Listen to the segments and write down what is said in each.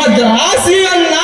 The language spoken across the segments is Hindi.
ಮದ್ರಾಸಿಯನ್ನ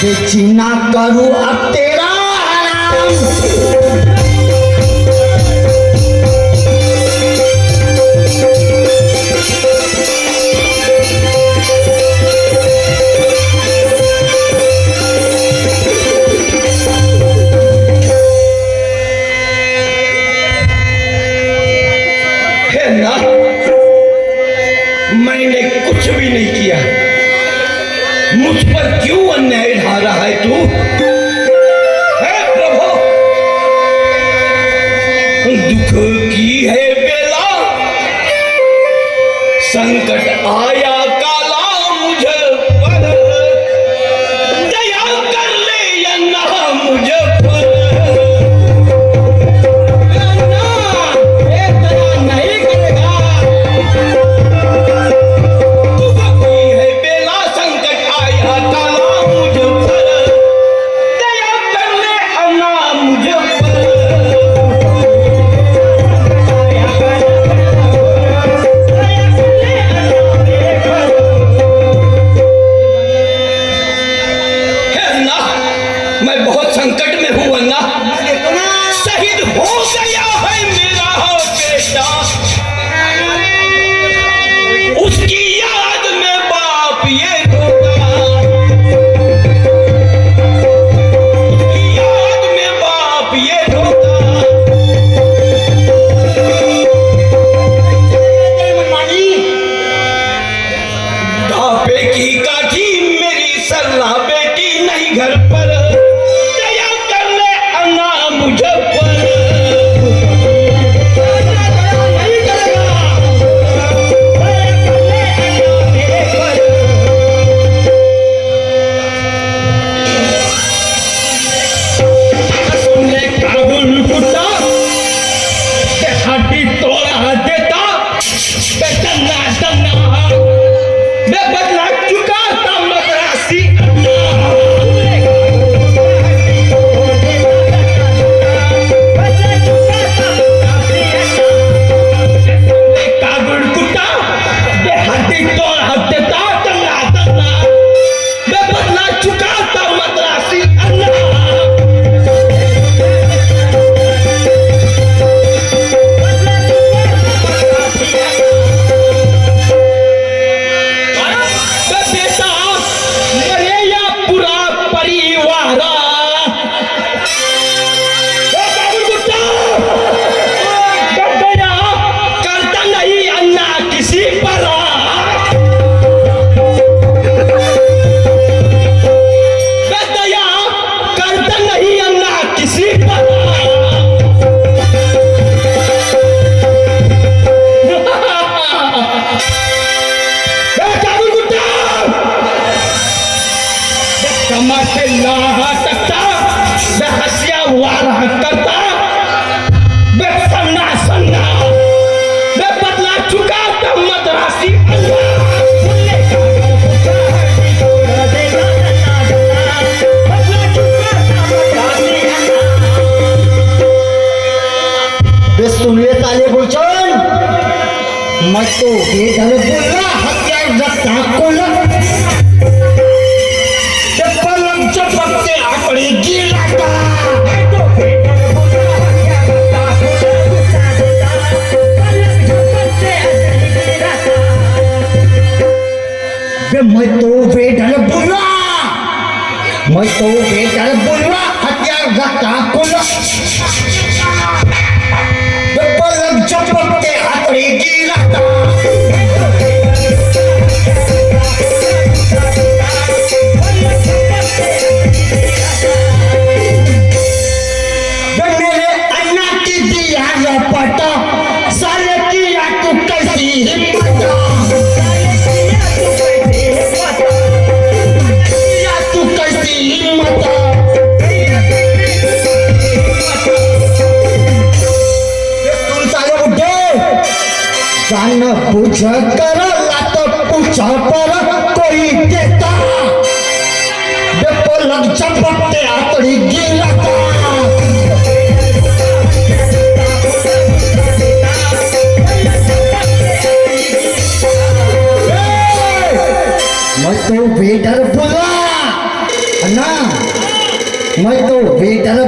बेची ना करूँ अब तेरा आराम मैंने कुछ भी नहीं किया। मुझ पर क्यों la से लाहा सकता मैं हंसिया हुआ रहा करता। मैं सन्ना सन्ना मैं बदला चुका था मद्रासी सुन ले ताले गुलचन। मैं तो बेधड़क बोल रहा हत्या जब ताक को लग तो बेटर बुला हथियार रत्ता कर ला तो पूछ पर कोई देता बे पलंग चपकते आतड़ी गिरता मैं तो वेटर बुला अन्ना मैं तो वेटर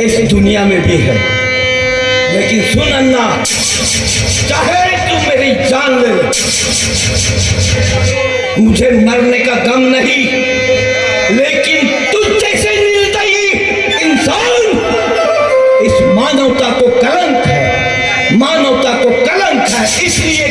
इस दुनिया में भी है। लेकिन सुन अन्ना, चाहे तू मेरी जान ले। मुझे मरने का गम नहीं, लेकिन तुझ जैसे निर्दयी इंसान, इस मानवता को कलंक है। मानवता को कलंक है, इसलिए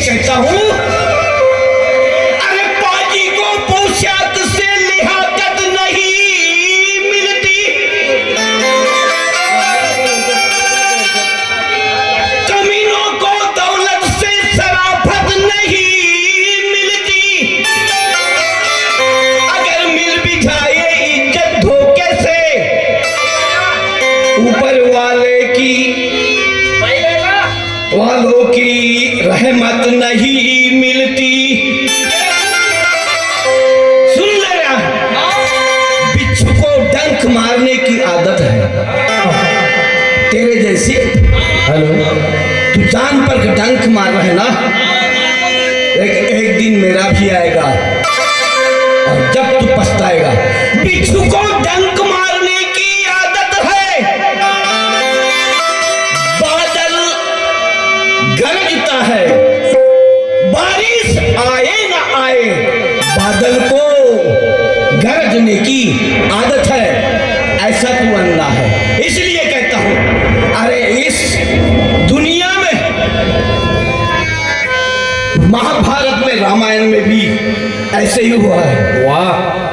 नहीं मिलती। सुन बिच्छू को डंक मारने की आदत है। तेरे जैसी। हेलो। तू जान पर डंक मार रहे ना? एक, एक दिन मेरा भी आएगा। और जब तू पछताएगा बिच्छू को महाभारत में रामायण में भी ऐसे ही हुआ है। वाह।